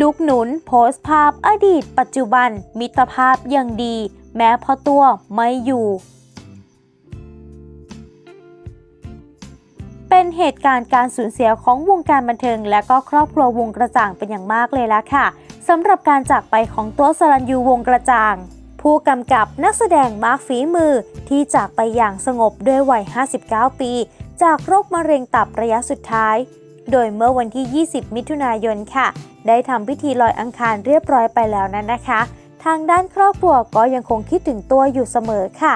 ลูกหนุนโพสต์ภาพอดีตปัจจุบันมิตรภาพยังดี แม้พอตัวไม่อยู่ เป็นเหตุการณ์การสูญเสียของวงการบันเทิง และก็ครอบครัววงกระจ่างเป็นอย่างมากเลยละค่ะสำหรับการจากไปของตัวสรัญยูวงกระจ่าง ผู้กำกับนักแสดงมากฝีมือที่จากไปอย่างสงบด้วยวัย 59 ปี จากโรคมะเร็งตับระยะสุดท้าย โดยเมื่อวันที่ 20 มิถุนายนค่ะ ได้ทำพิธีลอยอังคารเรียบร้อยไปแล้วนั้นนะคะ ทางด้านครอบครัวก็ยังคงคิดถึงตัวอยู่เสมอค่ะ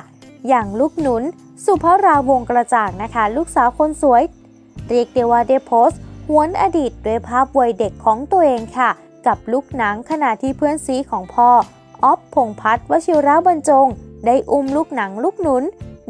อย่างลูกหนุน สุภาราวงกระจ่างนะคะ ลูกสาวคนสวย เรียกได้ว่าได้โพสต์หวนอดีตด้วยภาพวัยเด็กของตัวเองค่ะ กับลูกหนังขณะที่เพื่อนซีของพ่ออ๊อฟพงพัฒน์วชิระบรรจง ได้อุ้มลูกหนังลูกหนุน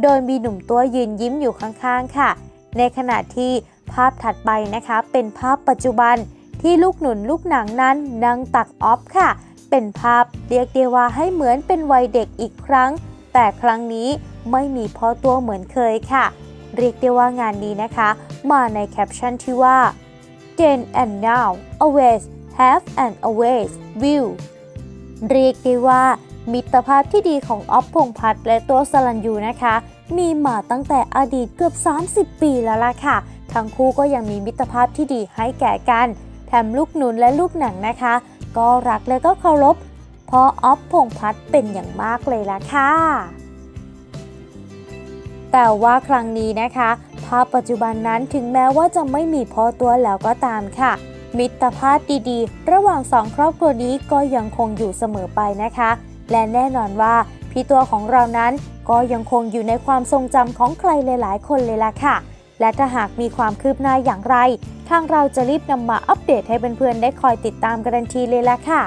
โดยมีหนุ่มตัวยืนยิ้มอยู่ข้างๆค่ะ ในขณะที่ ภาพถัดไปนะคะเป็นภาพปัจจุบันที่ลูกหนุนลูกหนังนั้นนั่งตักออฟค่ะ เป็นภาพเรียกได้ว่าให้เหมือนเป็นวัยเด็กอีกครั้ง แต่ครั้งนี้ไม่มีพ่อตัวเหมือนเคยค่ะ เรียกได้ว่างานนี้นะคะ มาในแคปชั่นที่ว่า then and now always have and always will เรียกได้ว่า มิตรภาพที่ดีของออฟพงพัฒน์และตัวสลันยูนะคะ มีมาตั้งแต่อดีตเกือบ 30 ปีแล้วล่ะค่ะ ทั้งคู่ก็ยังมีมิตรภาพที่ดีให้แก่กัน แถมลูกหนุนและลูกหนังนะคะ ก็รักและก็เคารพพราะออฟพงพัฒน์เป็นอย่างมากเลยล่ะค่ะ แต่ว่าครั้งนี้นะคะ ภาพปัจจุบันนั้นถึงแม้ว่าจะไม่มีพ่อตัวแล้วก็ตามค่ะ มิตรภาพดีๆ ระหว่างสองครอบครัวนี้ก็ยังคงอยู่เสมอไปนะคะ และแน่นอนว่าพี่ตัวของเรานั้นก็ยังคงอยู่ในความทรงจำของใครหลาย ๆ คนเลยล่ะค่ะ และถ้าหากมีความคืบหน้าอย่างไร ทางเราจะรีบนำมาอัปเดตให้เพื่อนๆได้คอยติดตามการันทีเลยละค่ะ